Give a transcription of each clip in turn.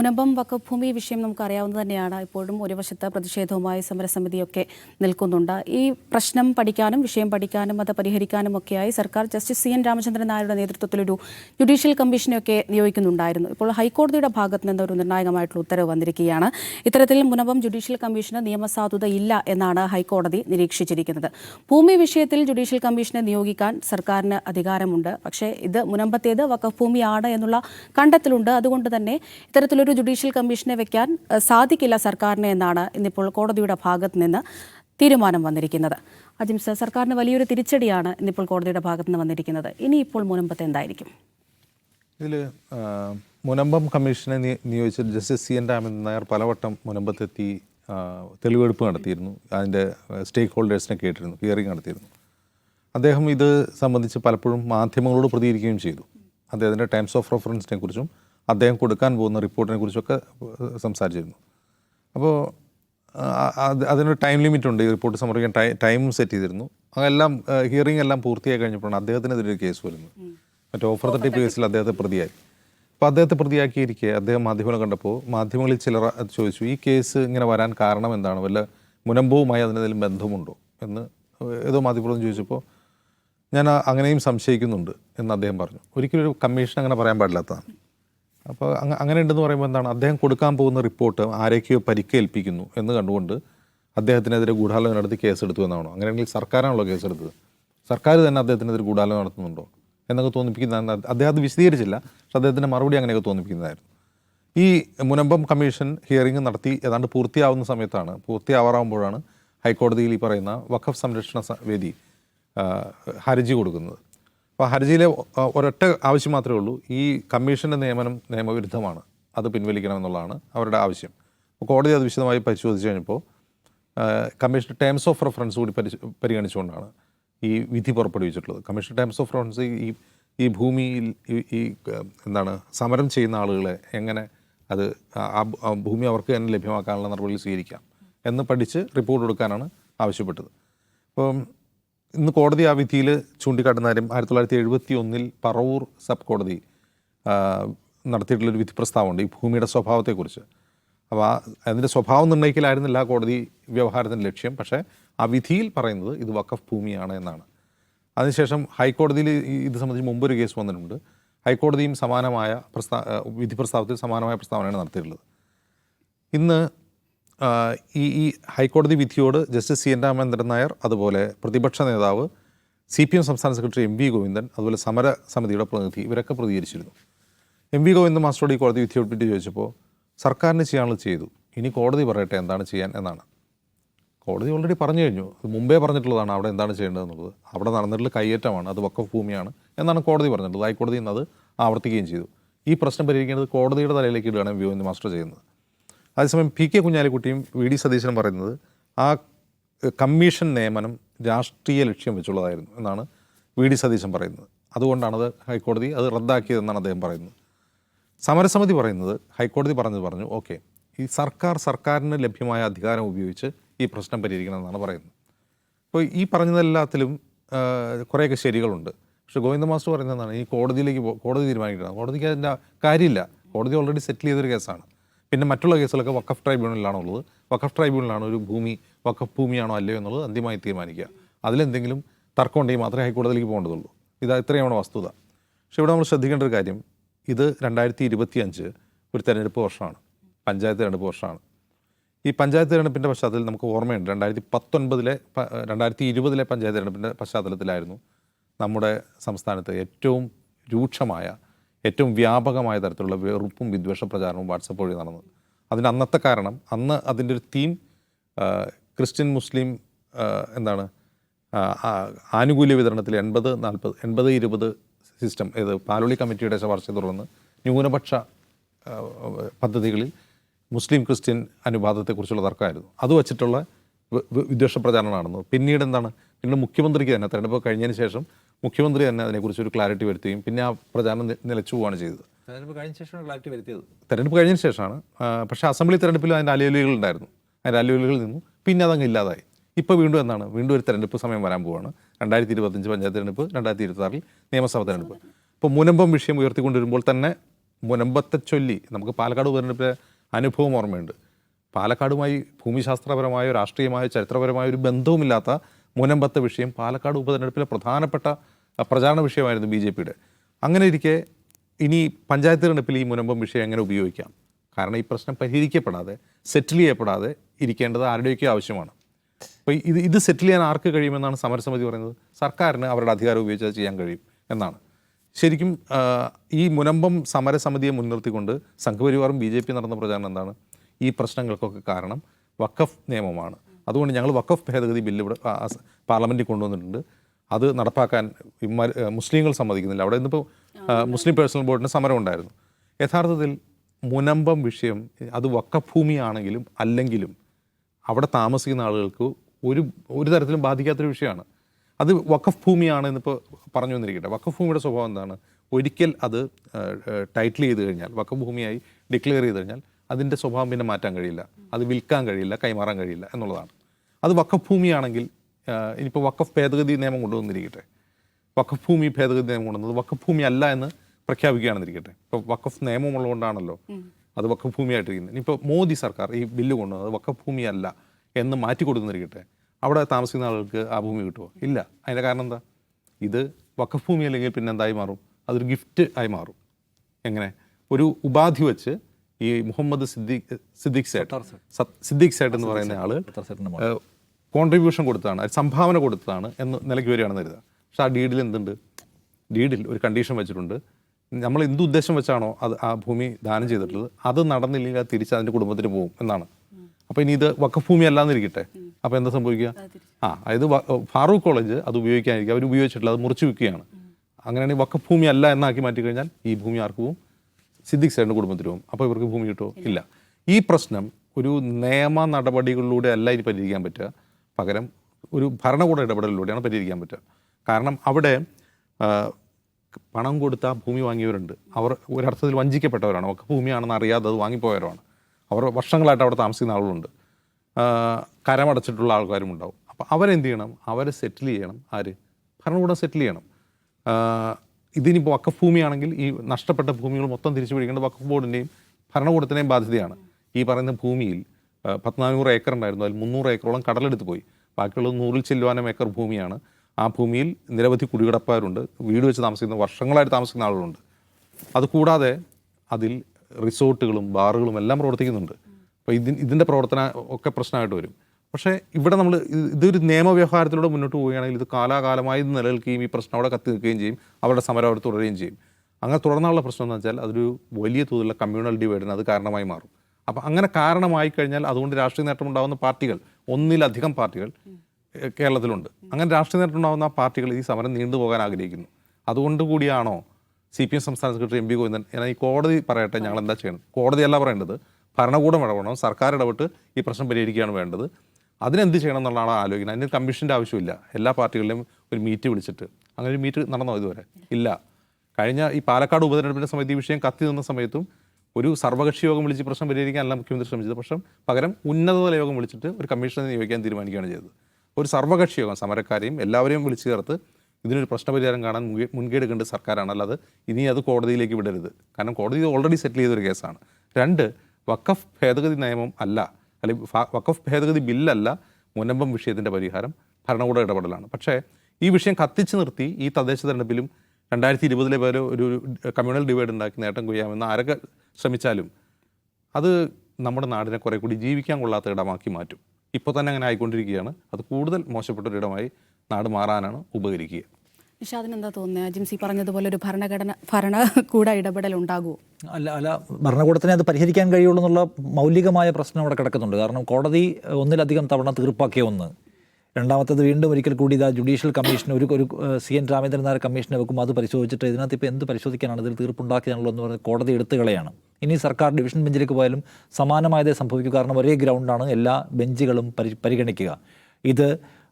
മുനമ്പം വക്കഭൂമി വിഷയം നമുക്കറിയാവുന്നത് തന്നെയാണ്. ഇപ്പോഴും ഒരു വശത്ത് പ്രതിഷേധവുമായി സമരസമിതിയൊക്കെ നിൽക്കുന്നുണ്ട്. ഈ പ്രശ്നം പഠിക്കാനും വിഷയം പഠിക്കാനും അത് പരിഹരിക്കാനും ഒക്കെയായി സർക്കാർ ജസ്റ്റിസ് സി എൻ രാമചന്ദ്രൻ നായരുടെ നേതൃത്വത്തിലൊരു ജുഡീഷ്യൽ കമ്മീഷനെയൊക്കെ നിയോഗിക്കുന്നുണ്ടായിരുന്നു. ഇപ്പോൾ ഹൈക്കോടതിയുടെ ഭാഗത്ത് നിന്ന് ഒരു നിർണായകമായിട്ടുള്ള ഉത്തരവ് വന്നിരിക്കുകയാണ്. ഇത്തരത്തിൽ മുനമ്പം ജുഡീഷ്യൽ കമ്മീഷന് നിയമസാധുത ഇല്ല എന്നാണ് ഹൈക്കോടതി നിരീക്ഷിച്ചിരിക്കുന്നത്. ഭൂമി വിഷയത്തിൽ ജുഡീഷ്യൽ കമ്മീഷനെ നിയോഗിക്കാൻ സർക്കാരിന് അധികാരമുണ്ട്. പക്ഷേ ഇത് മുനമ്പത്തേത് വക്കഭൂമിയാണ് എന്നുള്ള കണ്ടെത്തലുണ്ട്. അതുകൊണ്ട് തന്നെ ഇത്തരത്തിലൊരു ജുഡീഷ്യൽ കമ്മീഷനെ വെക്കാൻ സാധിക്കില്ല സർക്കാരിന് എന്നാണ് ഇന്നിപ്പോൾ കോടതിയുടെ ഭാഗത്ത് നിന്ന് തീരുമാനം വന്നിരിക്കുന്നത്. അജിം സർ സർക്കാരിന് വലിയൊരു തിരിച്ചടിയാണ് ഇന്നിപ്പോൾ കോടതിയുടെ ഭാഗത്ത് നിന്ന് വന്നിരിക്കുന്നത്. ഇനിയിപ്പോൾ മുനമ്പത്തെ എന്തായിരിക്കും? ഇതിൽ മുനമ്പം കമ്മീഷനെ നിയോഗിച്ച justice C N Raman Nair പലവട്ടം മുനമ്പത്തെത്തി തെളിവെടുപ്പ് നടത്തിയിരുന്നു. അതിന്റെ സ്റ്റേക്ക് ഹോൾഡേഴ്സിനെ കേട്ടിരുന്നു ഹിയറിംഗ് നടത്തിയിരുന്നു. അദ്ദേഹം ഇത് സംബന്ധിച്ച് പലപ്പോഴും മാധ്യമങ്ങളോട് പ്രതികരിക്കുകയും ചെയ്തു. അദ്ദേഹത്തിന്റെ ടൈംസ് ഓഫ് റെഫറൻസിനെ കുറിച്ചും അദ്ദേഹം കൊടുക്കാൻ പോകുന്ന റിപ്പോർട്ടിനെ കുറിച്ചൊക്കെ സംസാരിച്ചിരുന്നു. അപ്പോൾ അത് അതിനൊരു ടൈം ലിമിറ്റ് ഉണ്ട് ഈ റിപ്പോർട്ട് സമർപ്പിക്കാൻ ടൈ ടൈം സെറ്റ് ചെയ്തിരുന്നു. അതെല്ലാം ഹിയറിംഗ് എല്ലാം പൂർത്തിയായി കഴിഞ്ഞപ്പോഴാണ് അദ്ദേഹത്തിനെതിരെ ഒരു കേസ് വരുന്നത്. മറ്റേ ഓഫർ തട്ടിപ്പ് കേസിൽ അദ്ദേഹത്തെ പ്രതിയായി. അപ്പോൾ അദ്ദേഹത്തെ പ്രതിയാക്കിയിരിക്കെ അദ്ദേഹം മാധ്യമങ്ങൾ കണ്ടപ്പോൾ മാധ്യമങ്ങളിൽ ചിലർ ചോദിച്ചു ഈ കേസ് ഇങ്ങനെ വരാൻ കാരണം എന്താണ്? വല്ല മുനമ്പവുമായി അതിനെന്തെങ്കിലും ബന്ധമുണ്ടോ? എന്ന് ഏതോ മാധ്യമപ്രവർത്തനം ചോദിച്ചപ്പോൾ ഞാൻ അങ്ങനെയും സംശയിക്കുന്നുണ്ട് എന്ന് അദ്ദേഹം പറഞ്ഞു. ഒരിക്കലും ഒരു കമ്മീഷൻ അങ്ങനെ പറയാൻ പാടില്ലാത്തതാണ്. അപ്പോൾ അങ്ങ അങ്ങനെ ഉണ്ടെന്ന് പറയുമ്പോൾ എന്താണ്? അദ്ദേഹം കൊടുക്കാൻ പോകുന്ന റിപ്പോർട്ട് ആരൊക്കെയോ പരിക്കേൽപ്പിക്കുന്നു എന്ന് കണ്ടുകൊണ്ട് അദ്ദേഹത്തിനെതിരെ ഗൂഢാലോചന നടത്തി കേസെടുത്തു എന്നാണോ? അങ്ങനെയാണെങ്കിൽ സർക്കാരാണല്ലോ കേസെടുത്തത്. സർക്കാർ തന്നെ അദ്ദേഹത്തിനെതിരെ ഗൂഢാലോചന നടത്തുന്നുണ്ടോ? എന്നൊക്കെ തോന്നിപ്പിക്കുന്ന അദ്ദേഹം അത് വിശദീകരിച്ചില്ല. പക്ഷെ അദ്ദേഹത്തിന്റെ മറുപടി അങ്ങനെയൊക്കെ തോന്നിപ്പിക്കുന്നതായിരുന്നു. ഈ മുനമ്പം കമ്മീഷൻ ഹിയറിംഗ് നടത്തി ഏതാണ്ട് പൂർത്തിയാവുന്ന സമയത്താണ് പൂർത്തിയാവാറാകുമ്പോഴാണ് ഹൈക്കോടതിയിൽ ഈ പറയുന്ന വഖഫ് സംരക്ഷണ വേദി ഹർജി കൊടുക്കുന്നത്. അപ്പോൾ ഹർജിയിലെ ഒരൊറ്റ ആവശ്യം മാത്രമേ ഉള്ളൂ. ഈ കമ്മീഷന്റെ നിയമനം നിയമവിരുദ്ധമാണ്. അത് പിൻവലിക്കണമെന്നുള്ളതാണ് അവരുടെ ആവശ്യം. കോടതി അത് വിശദമായി പരിശോധിച്ച് കഴിഞ്ഞപ്പോൾ കമ്മീഷൻ ടേംസ് ഓഫ് റെഫറൻസ് കൂടി പരി പരിഗണിച്ചുകൊണ്ടാണ് ഈ വിധി പുറപ്പെടുവിച്ചിട്ടുള്ളത്. കമ്മീഷൻ ടേംസ് ഓഫ് റെഫറൻസ് ഈ ഈ ഭൂമിയിൽ ഈ- എന്താണ് സമരം ചെയ്യുന്ന ആളുകളെ എങ്ങനെ അത് ആ ഭൂമി അവർക്ക് തന്നെ ലഭ്യമാക്കാനുള്ള നടപടികൾ സ്വീകരിക്കാം എന്ന് പഠിച്ച് റിപ്പോർട്ട് കൊടുക്കാനാണ് ആവശ്യപ്പെട്ടത്. അപ്പം ഇന്ന് കോടതി ആ വിധിയിൽ ചൂണ്ടിക്കാട്ടുന്ന കാര്യം ആയിരത്തി തൊള്ളായിരത്തി എഴുപത്തി ഒന്നിൽ പറവൂർ സബ് കോടതി നടത്തിയിട്ടുള്ളൊരു വിധി പ്രസ്താവമുണ്ട് ഈ ഭൂമിയുടെ സ്വഭാവത്തെക്കുറിച്ച്. അപ്പോൾ ആ അതിന്റെ സ്വഭാവം നിർണയിക്കലായിരുന്നില്ല കോടതി വ്യവഹാരത്തിന്റെ ലക്ഷ്യം. പക്ഷേ ആ വിധിയിൽ പറയുന്നത് ഇത് വക്കഫ് ഭൂമിയാണ് എന്നാണ്. അതിനുശേഷം ഹൈക്കോടതിയിൽ ഇത് സംബന്ധിച്ച് മുമ്പൊരു കേസ് വന്നിട്ടുണ്ട്. ഹൈക്കോടതിയും സമാനമായ പ്രസ്താ വിധി പ്രസ്താവത്തിൽ സമാനമായ പ്രസ്താവനയാണ് നടത്തിയിട്ടുള്ളത്. ഇന്ന് ഈ ഈ ഹൈക്കോടതി വിധിയോട് justice C N Ramachandran Nair അതുപോലെ പ്രതിപക്ഷ നേതാവ് സി പി എം സംസ്ഥാന സെക്രട്ടറി എം വി ഗോവിന്ദൻ അതുപോലെ സമര സമിതിയുടെ പ്രതിനിധി ഇവരൊക്കെ പ്രതികരിച്ചിരുന്നു. എം വി ഗോവിന്ദൻ മാസ്റ്ററോട് ഈ കോടതി വിധിയോട് ചോദിച്ചപ്പോൾ സർക്കാരിന് ചെയ്യാനുള്ളത് ചെയ്തു. ഇനി കോടതി പറയട്ടെ എന്താണ് ചെയ്യാൻ? എന്നാണ്. കോടതി ഓൾറെഡി പറഞ്ഞു കഴിഞ്ഞു. മുമ്പേ പറഞ്ഞിട്ടുള്ളതാണ് അവിടെ എന്താണ് ചെയ്യേണ്ടതെന്നുള്ളത്. അവിടെ നടന്നിട്ടുള്ള കയ്യേറ്റമാണ് അത് വക്കഫ് ഭൂമിയാണ് എന്നാണ് കോടതി പറഞ്ഞിട്ടുള്ളത്. ഹൈക്കോടതി ഇന്ന് അത് ആവർത്തിക്കുകയും ചെയ്തു. ഈ പ്രശ്നം പരിഹരിക്കേണ്ടത് കോടതിയുടെ തലയിലേക്ക് ഇടുകയാണ് എം വി ഗോവിന്ദൻ മാസ്റ്റർ ചെയ്യുന്നത്. അതേസമയം പി കെ കുഞ്ഞാലിക്കുട്ടിയും വി ഡി സതീശനും പറയുന്നത് ആ കമ്മീഷൻ നിയമനം രാഷ്ട്രീയ ലക്ഷ്യം വെച്ചുള്ളതായിരുന്നു എന്നാണ് വി ഡി സതീശൻ പറയുന്നത്. അതുകൊണ്ടാണത് ഹൈക്കോടതി അത് റദ്ദാക്കിയതെന്നാണ് അദ്ദേഹം പറയുന്നത്. സമരസമിതി പറയുന്നത് ഹൈക്കോടതി പറഞ്ഞത് പറഞ്ഞു ഓക്കെ ഈ സർക്കാർ സർക്കാരിന് ലഭ്യമായ അധികാരം ഉപയോഗിച്ച് ഈ പ്രശ്നം പരിഹരിക്കണമെന്നാണ് പറയുന്നത്. അപ്പോൾ ഈ പറഞ്ഞതെല്ലാത്തിലും കുറേയൊക്കെ ശരികളുണ്ട്. പക്ഷേ ഗോവിന്ദ മാസ്റ്റർ പറയുന്നതാണ് ഈ കോടതിയിലേക്ക് കോടതി തീരുമാനിക്കണം. കോടതിക്ക് അതിന്റെ കാര്യമില്ല. കോടതി ഓൾറെഡി സെറ്റിൽ ചെയ്തൊരു കേസാണ്. പിന്നെ മറ്റുള്ള കേസുകളൊക്കെ വക്കഫ് ട്രൈബ്യൂണലിലാണോ ഉള്ളത് വഖഫ് ട്രൈബ്യൂണലാണ് ഒരു ഭൂമി വക്കഫ് ഭൂമിയാണോ അല്ലയോ എന്നുള്ളത് അന്തിമമായി തീരുമാനിക്കുക. അതിലെന്തെങ്കിലും തർക്കം ഉണ്ടെങ്കിൽ മാത്രമേ ഹൈക്കോടതിയിലേക്ക് പോകേണ്ടതുള്ളൂ. ഇത് ഇത്രയാണ് വസ്തുത. പക്ഷേ ഇവിടെ നമ്മൾ ശ്രദ്ധിക്കേണ്ട ഒരു കാര്യം ഇത് രണ്ടായിരത്തി ഇരുപത്തി അഞ്ച് ഒരു തെരഞ്ഞെടുപ്പ് വർഷമാണ്. പഞ്ചായത്ത് തെരഞ്ഞെടുപ്പ് വർഷമാണ്. ഈ പഞ്ചായത്ത് തെരഞ്ഞെടുപ്പിന്റെ പശ്ചാത്തലത്തിൽ നമുക്ക് ഓർമ്മയുണ്ട്. രണ്ടായിരത്തി പത്തൊൻപതിലെ രണ്ടായിരത്തി ഇരുപതിലെ പഞ്ചായത്ത് തെരഞ്ഞെടുപ്പിന്റെ പശ്ചാത്തലത്തിലായിരുന്നു നമ്മുടെ സംസ്ഥാനത്ത് ഏറ്റവും രൂക്ഷമായ ഏറ്റവും വ്യാപകമായ തരത്തിലുള്ള വെറുപ്പും വിദ്വേഷ പ്രചാരണവും വാട്സപ്പ് വഴി നടന്നത്. അതിന് അന്നത്തെ കാരണം അന്ന് അതിന്റെ ഒരു തീം ക്രിസ്ത്യൻ മുസ്ലിം എന്താണ് ആനുകൂല്യ വിതരണത്തിൽ എൺപത് നാൽപ്പത് എൺപത് ഇരുപത് സിസ്റ്റം ഇത് പാലോളി കമ്മിറ്റിയുടെ ശുപാർശയെ തുടർന്ന് ന്യൂനപക്ഷ പദ്ധതികളിൽ മുസ്ലിം ക്രിസ്ത്യൻ അനുപാതത്തെക്കുറിച്ചുള്ള തർക്കമായിരുന്നു. അത് വച്ചിട്ടുള്ള വിദ്വേഷ പ്രചാരണം നടന്നു പിന്നീട് എന്താണ് പിന്നീട് മുഖ്യമന്ത്രിക്ക് തന്നെ തെരഞ്ഞെടുപ്പ് കഴിഞ്ഞതിന് ശേഷം മുഖ്യമന്ത്രി തന്നെ അതിനെക്കുറിച്ച് ഒരു ക്ലാരിറ്റി വരുത്തുകയും പിന്നെ ആ പ്രചാരണം നിലച്ചു പോവുകയാണ് ചെയ്തത്. തെരഞ്ഞെടുപ്പ് കഴിഞ്ഞ ശേഷമാണ് ക്ലാരിറ്റി വരുത്തിയത്. തെരഞ്ഞെടുപ്പ് കഴിഞ്ഞ ശേഷമാണ് പക്ഷേ അസംബ്ലി തെരഞ്ഞെടുപ്പിൽ അതിന്റെ അലയൊലികൾ ഉണ്ടായിരുന്നു. അതിന്റെ അലയൊലികൾ നിന്നു പിന്നെ അതങ്ങ് ഇല്ലാതായി. ഇപ്പോൾ വീണ്ടും എന്താണ്? വീണ്ടും ഒരു തെരഞ്ഞെടുപ്പ് സമയം വരാൻ പോവുകയാണ് രണ്ടായിരത്തി ഇരുപത്തഞ്ച് പഞ്ചായത്ത് തെരഞ്ഞെടുപ്പ് രണ്ടായിരത്തി ഇരുപത്തി ആറിൽ നിയമസഭാ തെരഞ്ഞെടുപ്പ്. ഇപ്പോൾ മുനമ്പം വിഷയം ഉയർത്തിക്കൊണ്ടുവരുമ്പോൾ തന്നെ മുനമ്പത്തെ ചൊല്ലി നമുക്ക് പാലക്കാട് ഉപതെരഞ്ഞെടുപ്പിലെ അനുഭവം ഓർമ്മയുണ്ട്. പാലക്കാടുമായി ഭൂമിശാസ്ത്രപരമായോ രാഷ്ട്രീയമായോ ചരിത്രപരമായോ ഒരു ബന്ധവുമില്ലാത്ത മുനമ്പത്തെ വിഷയം പാലക്കാട് ഉപതെരഞ്ഞെടുപ്പിലെ പ്രധാനപ്പെട്ട പ്രചാരണ വിഷയമായിരുന്നു ബി ജെ പിയുടെ. അങ്ങനെ ഇരിക്കെ ഇനി പഞ്ചായത്ത് തിരഞ്ഞെടുപ്പിൽ ഈ മുനമ്പം വിഷയം എങ്ങനെ ഉപയോഗിക്കാം? കാരണം ഈ പ്രശ്നം പരിഹരിക്കപ്പെടാതെ സെറ്റിൽ ചെയ്യപ്പെടാതെ ഇരിക്കേണ്ടത് ആരുടെയൊക്കെ ആവശ്യമാണ്. അപ്പോൾ ഇത് ഇത് സെറ്റിൽ ചെയ്യാൻ ആർക്ക് കഴിയുമെന്നാണ് സമരസമിതി പറയുന്നത്? സർക്കാരിന് അവരുടെ അധികാരം ഉപയോഗിച്ച് ചെയ്യാൻ കഴിയും എന്നാണ്. ശരിക്കും ഈ മുനമ്പം സമരസമിതിയെ മുൻനിർത്തിക്കൊണ്ട് സംഘപരിവാറും ബി ജെ പി നടന്ന പ്രചാരണം എന്താണ്? ഈ പ്രശ്നങ്ങൾക്കൊക്കെ കാരണം വഖഫ് നിയമമാണ്. അതുകൊണ്ട് ഞങ്ങൾ വഖഫ് ഭേദഗതി ബില്ല് ഇവിടെ പാർലമെന്റിൽ കൊണ്ടുവന്നിട്ടുണ്ട്. അത് നടപ്പാക്കാൻ മുസ്ലിങ്ങൾ സമ്മതിക്കുന്നില്ല. അവിടെ ഇന്നിപ്പോൾ മുസ്ലിം പേഴ്സണൽ ബോർഡിന് സമരം ഉണ്ടായിരുന്നു. യഥാർത്ഥത്തിൽ മുനമ്പം വിഷയം അത് വക്കഭൂമിയാണെങ്കിലും അല്ലെങ്കിലും അവിടെ താമസിക്കുന്ന ആളുകൾക്ക് ഒരു ഒരു തരത്തിലും ബാധിക്കാത്തൊരു വിഷയമാണ്. അത് വക്കഫ് ഭൂമിയാണ് എന്നിപ്പോൾ പറഞ്ഞു വന്നിരിക്കട്ടെ. വക്കഫ് ഭൂമിയുടെ സ്വഭാവം എന്താണ്? ഒരിക്കൽ അത് ടൈറ്റിൽ ചെയ്ത് കഴിഞ്ഞാൽ വക്കഫ് ഭൂമിയായി ഡിക്ലെയർ ചെയ്ത് കഴിഞ്ഞാൽ അതിന്റെ സ്വഭാവം പിന്നെ മാറ്റാൻ കഴിയില്ല. അത് വിൽക്കാൻ കഴിയില്ല കൈമാറാൻ കഴിയില്ല എന്നുള്ളതാണ്. അത് വക്കഫ് ഭൂമിയാണെങ്കിൽ ഇനിയിപ്പോൾ വക്കഫ് ഭേദഗതി നിയമം കൊണ്ടുവന്നിരിക്കട്ടെ. വക്കഫ് ഭൂമി ഭേദഗതി നിയമം കൊണ്ടുവന്നത് വക്കഫ് ഭൂമി അല്ല എന്ന് പ്രഖ്യാപിക്കുകയാണെന്നിരിക്കട്ടെ. ഇപ്പോൾ വക്കഫ് നിയമമുള്ളതുകൊണ്ടാണല്ലോ അത് വക്കഫ് ഭൂമിയായിട്ടിരിക്കുന്നത് ഇനിയിപ്പോൾ മോദി സർക്കാർ ഈ ബില്ല് കൊണ്ടുവന്നത് വക്കഫ് ഭൂമി അല്ല എന്ന് മാറ്റി കൊടുക്കുന്നിരിക്കട്ടെ. അവിടെ താമസിക്കുന്ന ആളുകൾക്ക് ആ ഭൂമി കിട്ടുമോ ഇല്ല. അതിന്റെ കാരണം എന്താ? ഇത് വക്കഫ് ഭൂമി അല്ലെങ്കിൽ പിന്നെ എന്തായി മാറും? അതൊരു ഗിഫ്റ്റ് ആയി മാറും. എങ്ങനെ? ഒരു ഉപാധി വെച്ച് ഈ മുഹമ്മദ് സിദ്ദീഖ് സിദ്ദീഖ് സേട്ട് സിദ്ദിഖ് സിദ്ദീഖ് സേട്ട് എന്ന് പറയുന്ന ആൾ കോൺട്രിബ്യൂഷൻ കൊടുത്തതാണ് സംഭാവന കൊടുത്തതാണ് എന്ന് നിലയ്ക്ക് വരികയാണെന്ന് കരുതുക. പക്ഷെ ആ ഡീഡിൽ എന്തുണ്ട്? ഡീഡിൽ ഒരു കണ്ടീഷൻ വെച്ചിട്ടുണ്ട്. നമ്മൾ എന്ത് ഉദ്ദേശം വെച്ചാണോ അത് ആ ഭൂമി ദാനം ചെയ്തിട്ടുള്ളത് അത് നടന്നില്ലെങ്കിൽ അത് തിരിച്ച് അതിന്റെ കുടുംബത്തിന് പോകും എന്നാണ്. അപ്പോൾ ഇനി ഇത് വക്കഫ് ഭൂമി അല്ലാന്നിരിക്കട്ടെ. അപ്പോൾ എന്താ സംഭവിക്കുക? ആ അതായത് ഫാറൂഖ് കോളേജ് അത് ഉപയോഗിക്കാനിരിക്കും അവർ ഉപയോഗിച്ചിട്ടില്ല അത് മുറിച്ച് വിൽക്കുകയാണ്. അങ്ങനെയാണെങ്കിൽ വക്കഫ് ഭൂമി അല്ല എന്നാക്കി മാറ്റി കഴിഞ്ഞാൽ ഈ ഭൂമി ആർക്ക് പോവും സിദ്ദിഖ് സാറിന്റെ കുടുംബത്തിന് പോകും. അപ്പോൾ ഇവർക്ക് ഭൂമി കിട്ടുമോ? ഇല്ല. ഈ പ്രശ്നം ഒരു നിയമ നടപടികളിലൂടെ അല്ല ഇനി പരിഹരിക്കാൻ പറ്റുക. പകരം ഒരു ഭരണകൂട ഇടപെടലിലൂടെയാണ് പരിഹരിക്കാൻ പറ്റുക. കാരണം അവിടെ പണം കൊടുത്ത ഭൂമി വാങ്ങിയവരുണ്ട്. അവർ ഒരർത്ഥത്തിൽ വഞ്ചിക്കപ്പെട്ടവരാണ്. അവർക്ക് ഭൂമിയാണെന്ന് അറിയാതെ അത് വാങ്ങിപ്പോയവരാണ് അവർ വർഷങ്ങളായിട്ട് അവിടെ താമസിക്കുന്ന ആളുകളുണ്ട്. കരമടച്ചിട്ടുള്ള ആൾക്കാരും ഉണ്ടാവും. അപ്പോൾ അവരെന്ത് ചെയ്യണം? അവരെ സെറ്റിൽ ചെയ്യണം. ആര്? ഭരണകൂടം സെറ്റിൽ ചെയ്യണം. ഇതിനിപ്പോൾ വക്കഫ് ഭൂമിയാണെങ്കിൽ ഈ നഷ്ടപ്പെട്ട ഭൂമികൾ മൊത്തം തിരിച്ചു പിടിക്കേണ്ടത് വക്കഫ് ബോർഡിന്റെയും ഭരണകൂടത്തിന്റെയും ബാധ്യതയാണ്. ഈ പറയുന്ന ഭൂമിയിൽ ആ, പത്തിനാനൂറ് ഏക്കർ ഉണ്ടായിരുന്നു. അതിൽ മുന്നൂറ് ഏക്കറോളം കടലെടുത്ത് പോയി. ബാക്കിയുള്ളത് നൂറിൽ ചെല്ലുവാനം ഏക്കർ ഭൂമിയാണ്. ആ ഭൂമിയിൽ നിരവധി കുടികിടപ്പാരുണ്ട് വീട് വെച്ച് താമസിക്കുന്ന വർഷങ്ങളായിട്ട് താമസിക്കുന്ന ആളുകളുണ്ട്. അതുകൂടാതെ അതിൽ റിസോർട്ടുകളും ബാറുകളും എല്ലാം പ്രവർത്തിക്കുന്നുണ്ട്. അപ്പോൾ ഇതിൻ ഇതിന്റെ പ്രവർത്തന ഒക്കെ പ്രശ്നമായിട്ട് വരും. പക്ഷേ ഇവിടെ നമ്മൾ ഇതൊരു നിയമവ്യവഹാരത്തിലൂടെ മുന്നോട്ട് പോവുകയാണെങ്കിൽ ഇത് കാലാകാലമായി നിലനിൽക്കുകയും ഈ പ്രശ്നം അവിടെ കത്തി നിൽക്കുകയും ചെയ്യും അവരുടെ സമരം അവിടെ തുടരുകയും ചെയ്യും. അങ്ങനെ തുടർന്നുള്ള പ്രശ്നം എന്ന് വെച്ചാൽ അതൊരു വലിയ തോതിലുള്ള കമ്മ്യൂണൽ ഡിവൈഡിന് അത് കാരണമായി മാറും. അപ്പം അങ്ങനെ കാരണമായി കഴിഞ്ഞാൽ അതുകൊണ്ട് രാഷ്ട്രീയ നേട്ടമുണ്ടാകുന്ന പാർട്ടികൾ ഒന്നിലധികം പാർട്ടികൾ കേരളത്തിലുണ്ട്. അങ്ങനെ രാഷ്ട്രീയ നേട്ടമുണ്ടാകുന്ന ആ പാർട്ടികൾ ഈ സമരം നീണ്ടുപോകാൻ ആഗ്രഹിക്കുന്നു. അതുകൊണ്ട് കൂടിയാണോ സി പി എം സംസ്ഥാന സെക്രട്ടറി എം പി ഗോവിന്ദൻ? എന്നാൽ ഈ കോടതി പറയട്ടെ ഞങ്ങൾ എന്താ ചെയ്യണം കോടതിയല്ല പറയേണ്ടത്. ഭരണകൂടം ഇടപെടണം സർക്കാർ ഇടപെട്ട് ഈ പ്രശ്നം പരിഹരിക്കുകയാണ് വേണ്ടത്. അതിനെന്ത് ചെയ്യണം എന്നുള്ളതാണ് ആലോചിക്കുന്നത്. അതിന് കമ്മീഷന്റെ ആവശ്യമില്ല. എല്ലാ പാർട്ടികളിലും ഒരു മീറ്റ് വിളിച്ചിട്ട്. അങ്ങനെ ഒരു മീറ്റ് നടന്നോ ഇതുവരെ? ഇല്ല. കഴിഞ്ഞ ഈ പാലക്കാട് ഉപതെരഞ്ഞെടുപ്പിന്റെ സമയത്ത് ഈ വിഷയം കത്തി നിന്ന സമയത്തും ഒരു സർവകക്ഷി യോഗം വിളിച്ച് പ്രശ്നം പരിഹരിക്കാനല്ല മുഖ്യമന്ത്രി ശ്രമിച്ചത്. പക്ഷേ പകരം ഉന്നതതല യോഗം വിളിച്ചിട്ട് ഒരു കമ്മീഷനെ നിയോഗിക്കാൻ തീരുമാനിക്കുകയാണ് ചെയ്തത്. ഒരു സർവകക്ഷി യോഗം സമരക്കാരെയും എല്ലാവരെയും വിളിച്ചു ചേർത്ത് ഇതിനൊരു പ്രശ്നപരിഹാരം കാണാൻ മുൻകൈയെടുക്കേണ്ട സർക്കാരാണ്. അല്ലാതെ ഇനി അത് കോടതിയിലേക്ക് വിടരുത്. കാരണം കോടതി ഓൾറെഡി സെറ്റിൽ ചെയ്തൊരു കേസാണ്. രണ്ട് വക്കഫ് ഭേദഗതി നിയമം അല്ല. അല്ലെങ്കിൽ വഖഫ് ഭേദഗതി ബില്ലല്ല മുനമ്പം വിഷയത്തിന്റെ പരിഹാരം ഭരണകൂട ഇടപെടലാണ്. പക്ഷേ ഈ വിഷയം കത്തിച്ചു നിർത്തി ഈ തദ്ദേശ തെരഞ്ഞെടുപ്പിലും രണ്ടായിരത്തി ഇരുപതിലെ പേരെ ഒരു കമ്മ്യൂണൽ ഡിവൈഡ് ഉണ്ടാക്കി നേട്ടം കൊയ്യാമെന്ന് ആരൊക്കെ ശ്രമിച്ചാലും അത് നമ്മുടെ നാടിനെ കുറെ കൂടി ജീവിക്കാൻ കൊള്ളാത്ത ഇടമാക്കി മാറ്റും. ഇപ്പോൾ തന്നെ അങ്ങനെ ആയിക്കൊണ്ടിരിക്കുകയാണ്. അത് കൂടുതൽ മോശപ്പെട്ട ഒരിടമായി നാട് മാറാനാണ് ഉപകരിക്കുക. നിഷാദിന് എന്താ തോന്നുന്നത് അജിംസി പറഞ്ഞതുപോലെ ഒരു ഭരണഘടന ഭരണകൂട ഇടപെടൽ ഉണ്ടാകുമോ അല്ല അല്ല ഭരണകൂടത്തിനെ അത് പരിഹരിക്കാൻ കഴിയുള്ളൂ എന്നുള്ള മൗലികമായ പ്രശ്നം അവിടെ കിടക്കുന്നുണ്ട്. കാരണം കോടതി ഒന്നിലധികം തവണ തീർപ്പാക്കിയ ഒന്ന്. രണ്ടാമത്തത് വീണ്ടും ഒരിക്കൽ കൂടി ഇതാ ജുഡീഷ്യൽ കമ്മീഷൻ ഒരു ഒരു സി എൻ രാമേന്ദ്രൻ നായർ കമ്മീഷനെ വെക്കുമ്പോൾ അത് പരിശോധിച്ചിട്ട് ഇതിനകത്ത് ഇപ്പോൾ എന്ത് പരിശോധിക്കാനാണ് ഇതിൽ തീർപ്പുണ്ടാക്കിയാണല്ലോ എന്ന് പറഞ്ഞ് കോടതി എടുത്തുകളയാണ് ഇനി സർക്കാർ ഡിവിഷൻ ബെഞ്ചിലേക്ക് പോയാലും സമാനമായതേ സംഭവിക്കൂ. കാരണം ഒരേ ഗ്രൗണ്ടാണ് എല്ലാ ബെഞ്ചുകളും പരിഗണിക്കുക. ഇത്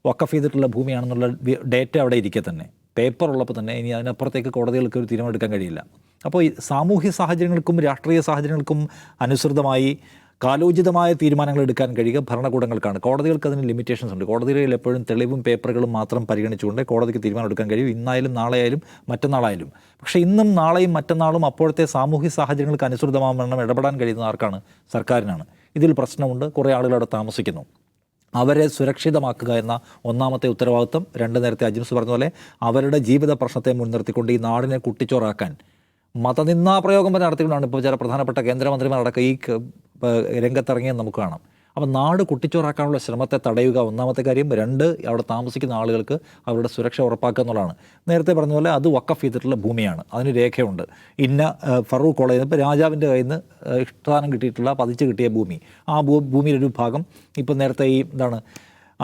വക്കഫ് ചെയ്തിട്ടുള്ള ഭൂമിയാണെന്നുള്ള ഡേറ്റ അവിടെ ഇരിക്കെ തന്നെ. പേപ്പർ ഉള്ളപ്പോൾ തന്നെ ഇനി അതിനപ്പുറത്തേക്ക് കോടതികൾക്ക് ഒരു തീരുമാനമെടുക്കാൻ കഴിയില്ല. അപ്പോൾ ഈ സാമൂഹ്യ സാഹചര്യങ്ങൾക്കും രാഷ്ട്രീയ സാഹചര്യങ്ങൾക്കും അനുസൃതമായി കാലോചിതമായ തീരുമാനങ്ങൾ എടുക്കാൻ കഴിയുക ഭരണകൂടങ്ങൾക്കാണ്. കോടതികൾക്ക് അതിന് ലിമിറ്റേഷൻസ് ഉണ്ട്. കോടതികളിൽ എപ്പോഴും തെളിവും പേപ്പറുകളും മാത്രം പരിഗണിച്ചുകൊണ്ട് കോടതിക്ക് തീരുമാനം എടുക്കാൻ കഴിയും. ഇന്നായാലും നാളെയായാലും മറ്റന്നാളായാലും. പക്ഷേ ഇന്നും നാളെയും മറ്റന്നാളും അപ്പോഴത്തെ സാമൂഹ്യ സാഹചര്യങ്ങൾക്ക് അനുസൃതമാവണം ഇടപെടാൻ കഴിയുന്ന ആർക്കാണ്? സർക്കാരിനാണ്. ഇതിൽ പ്രശ്നമുണ്ട്. കുറേ ആളുകൾ അവിടെ താമസിക്കുന്നു. അവരെ സുരക്ഷിതമാക്കുക എന്ന ഒന്നാമത്തെ ഉത്തരവാദിത്വം രണ്ട് നേരത്തെ അജിംസ് പറഞ്ഞ പോലെ അവരുടെ ജീവിത പ്രശ്നത്തെ മുൻനിർത്തിക്കൊണ്ട് ഈ നാടിനെ കുട്ടിച്ചോറാക്കാൻ. മതനിന്ദാ പ്രയോഗം നടത്തിക്കൊണ്ടാണ് ഇപ്പോൾ ചില പ്രധാനപ്പെട്ട കേന്ദ്രമന്ത്രിമാരടക്കം ഈ രംഗത്തിറങ്ങിയെന്ന് നമുക്ക് കാണാം. അപ്പം നാട് കുട്ടിച്ചോറാക്കാനുള്ള ശ്രമത്തെ തടയുക ഒന്നാമത്തെ കാര്യം. രണ്ട് അവിടെ താമസിക്കുന്ന ആളുകൾക്ക് അവരുടെ സുരക്ഷ ഉറപ്പാക്കുക എന്നുള്ളതാണ്. നേരത്തെ പറഞ്ഞ പോലെ അത് വക്കഫ് ചെയ്തിട്ടുള്ള ഭൂമിയാണ്. അതിന് രേഖയുണ്ട്. ഇന്ന ഫറൂഖ് കോളേജിൽ ഇപ്പോൾ രാജാവിന്റെ കയ്യിൽ നിന്ന് ഇഷ്ടാനം കിട്ടിയിട്ടുള്ള പതിച്ച് കിട്ടിയ ഭൂമി. ആ ഭൂമിയുടെ ഒരു ഭാഗം ഇപ്പം നേരത്തെ ഈ എന്താണ്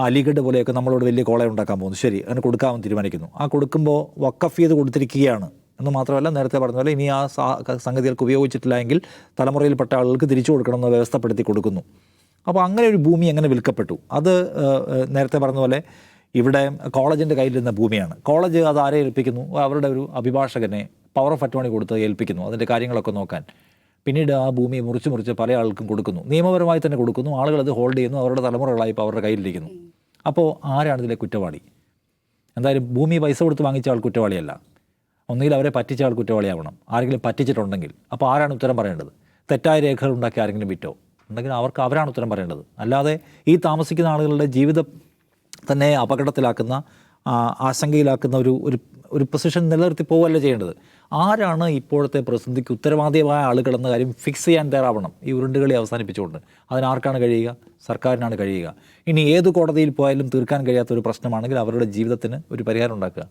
അലിഗഡ് പോലെയൊക്കെ നമ്മളോട് വലിയ കോളേജ് ഉണ്ടാക്കാൻ പോകുന്നു. ശരി അങ്ങനെ കൊടുക്കാമെന്ന് തീരുമാനിക്കുന്നു. ആ കൊടുക്കുമ്പോൾ വക്കഫ് ചെയ്ത് കൊടുത്തിരിക്കുകയാണ് എന്ന് മാത്രമല്ല നേരത്തെ പറഞ്ഞ പോലെ ഇനി ആ സംഗതികൾക്ക് ഉപയോഗിച്ചിട്ടില്ല എങ്കിൽ തലമുറയിൽപ്പെട്ട ആളുകൾക്ക് തിരിച്ചു കൊടുക്കണമെന്ന് വ്യവസ്ഥപ്പെടുത്തി കൊടുക്കുന്നു. അപ്പോൾ അങ്ങനെ ഒരു ഭൂമി എങ്ങനെ വിൽക്കപ്പെട്ടു. അത് നേരത്തെ പറഞ്ഞ പോലെ ഇവിടെ കോളേജിന്റെ കയ്യിലിരുന്ന ഭൂമിയാണ്. കോളേജ് അത് ആരെ ഏൽപ്പിക്കുന്നു? അവരുടെ ഒരു അഭിഭാഷകനെ പവർ ഓഫ് അറ്റോണി കൊടുത്ത് ഏൽപ്പിക്കുന്നു അതിന്റെ കാര്യങ്ങളൊക്കെ നോക്കാൻ. പിന്നീട് ആ ഭൂമി മുറിച്ച് മുറിച്ച് പല ആൾക്കും കൊടുക്കുന്നു. നിയമപരമായി തന്നെ കൊടുക്കുന്നു. ആളുകൾ അത് ഹോൾഡ് ചെയ്യുന്നു. അവരുടെ തലമുറകളായി ഇപ്പോൾ അവരുടെ കയ്യിലിരിക്കുന്നു. അപ്പോൾ ആരാണ് ഇതിലെ കുറ്റവാളി? എന്തായാലും ഭൂമി പൈസ കൊടുത്ത് വാങ്ങിച്ച ആൾ കുറ്റവാളിയല്ല. ഒന്നുകിൽ അവരെ പറ്റിച്ച ആൾ കുറ്റവാളിയാവണം. ആരെങ്കിലും പറ്റിച്ചിട്ടുണ്ടെങ്കിൽ. അപ്പോൾ ആരാണ് ഉത്തരം പറയേണ്ടത്? തെറ്റായ രേഖകൾ ഉണ്ടാക്കി ആരെങ്കിലും വിറ്റോ? ഉണ്ടെങ്കിൽ അവർക്ക് അവരാണ് ഉത്തരം പറയേണ്ടത്. അല്ലാതെ ഈ താമസിക്കുന്ന ആളുകളുടെ ജീവിതം തന്നെ അപകടത്തിലാക്കുന്ന ആശങ്കയിലാക്കുന്ന ഒരു ഒരു ഒരു പൊസിഷൻ നിലനിർത്തി പോവുകയല്ല ചെയ്യേണ്ടത്. ആരാണ് ഇപ്പോഴത്തെ പ്രതിസന്ധിക്ക് ഉത്തരവാദിയായ ആളുകളെന്ന കാര്യം ഫിക്സ് ചെയ്യാൻ തയ്യാറാവണം. ഈ ഉരുണ്ടുകളി അവസാനിപ്പിച്ചുകൊണ്ട്. അതിനാർക്കാണ് കഴിയുക? സർക്കാരിനാണ് കഴിയുക. ഇനി ഏത് കോടതിയിൽ പോയാലും തീർക്കാൻ കഴിയാത്ത ഒരു പ്രശ്നമാണെങ്കിൽ അവരുടെ ജീവിതത്തിന് ഒരു പരിഹാരം ഉണ്ടാക്കുക.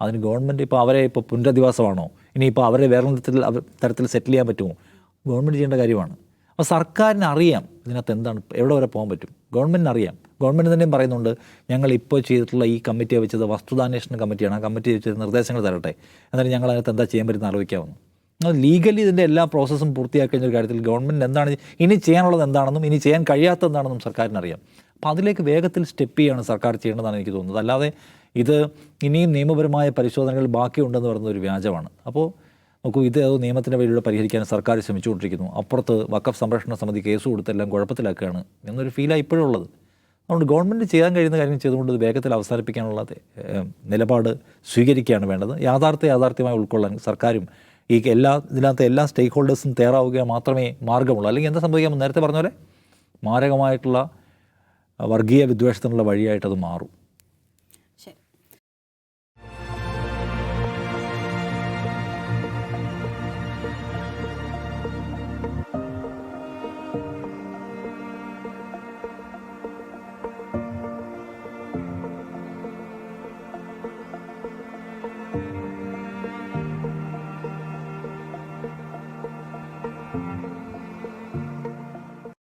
അതിന് ഗവൺമെന്റ് ഇപ്പോൾ അവരെ ഇപ്പോൾ പുനരധിവാസമാണോ? ഇനിയിപ്പോൾ അവരെ വേറെ തരത്തിൽ സെറ്റിൽ ചെയ്യാൻ പറ്റുമോ? ഗവൺമെന്റ് ചെയ്യേണ്ട കാര്യമാണ്. അപ്പോൾ സർക്കാരിന് അറിയാം ഇതിനകത്ത് എന്താണ് എവിടെ വരെ പോകാൻ പറ്റും. ഗവൺമെന്റിന് അറിയാം ഗവൺമെന്റ് തന്നെയും പറയുന്നുണ്ട് ഞങ്ങൾ ഇപ്പോൾ ചെയ്തിട്ടുള്ള ഈ കമ്മിറ്റിയെ വെച്ചത് വസ്തുതാന്വേഷണ കമ്മിറ്റിയാണ്. ആ കമ്മിറ്റി വെച്ചത് നിർദ്ദേശങ്ങൾ തരട്ടെ. എന്നിട്ട് ഞങ്ങൾ അതിനകത്ത് എന്താ ചെയ്യാൻ പറ്റുന്ന ആലോചിക്കാവുന്നു. ലീഗലി ഇതിന്റെ എല്ലാ പ്രോസസ്സും പൂർത്തിയാക്കി ഒരു കാര്യത്തിൽ ഗവൺമെന്റ് എന്താണ് ഇനി ചെയ്യാനുള്ളത് എന്താണെന്നും ഇനി ചെയ്യാൻ കഴിയാത്ത എന്താണെന്നും സർക്കാരിന് അറിയാം അപ്പോൾ അതിലേക്ക് വേഗത്തിൽ സ്റ്റെപ്പ് ചെയ്യാണ് സർക്കാർ ചെയ്യേണ്ടതാണ് എനിക്ക് തോന്നുന്നത്. അല്ലാതെ ഇത് ഇനിയും നിയമപരമായ പരിശോധനകൾ ബാക്കിയുണ്ടെന്ന് പറയുന്ന ഒരു വ്യാജമാണ്. അപ്പോൾ നോക്കൂ ഇത് നിയമത്തിന്റെ വഴിയിലൂടെ പരിഹരിക്കാൻ സർക്കാർ ശ്രമിച്ചുകൊണ്ടിരിക്കുന്നു. അപ്പുറത്ത് വക്കഫ് സംരക്ഷണ സമിതി കേസ് കൊടുത്തെല്ലാം കുഴപ്പത്തിലാക്കുകയാണ് എന്നൊരു ഫീലാണ് ഇപ്പോഴും ഉള്ളത്. അതുകൊണ്ട് ഗവൺമെന്റ് ചെയ്യാൻ കഴിയുന്ന കാര്യം ചെയ്തുകൊണ്ട് വേഗത്തിൽ അവസാനിപ്പിക്കാനുള്ള നിലപാട് സ്വീകരിക്കുകയാണ് വേണ്ടത്. യാഥാർത്ഥ്യ യാഥാർത്ഥ്യമായി ഉൾക്കൊള്ളാൻ സർക്കാരും ഈ എല്ലാ ഇതിനകത്ത് എല്ലാ സ്റ്റേക്ക് ഹോൾഡേഴ്സും തയ്യാറാവുക മാത്രമേ മാർഗമുള്ളൂ അല്ലെങ്കിൽ എന്താ സംഭവിക്കാൻ നേരത്തെ പറഞ്ഞ പോലെ മാരകമായിട്ടുള്ള വർഗീയ വിദ്വേഷത്തിനുള്ള വഴിയായിട്ടത് മാറും.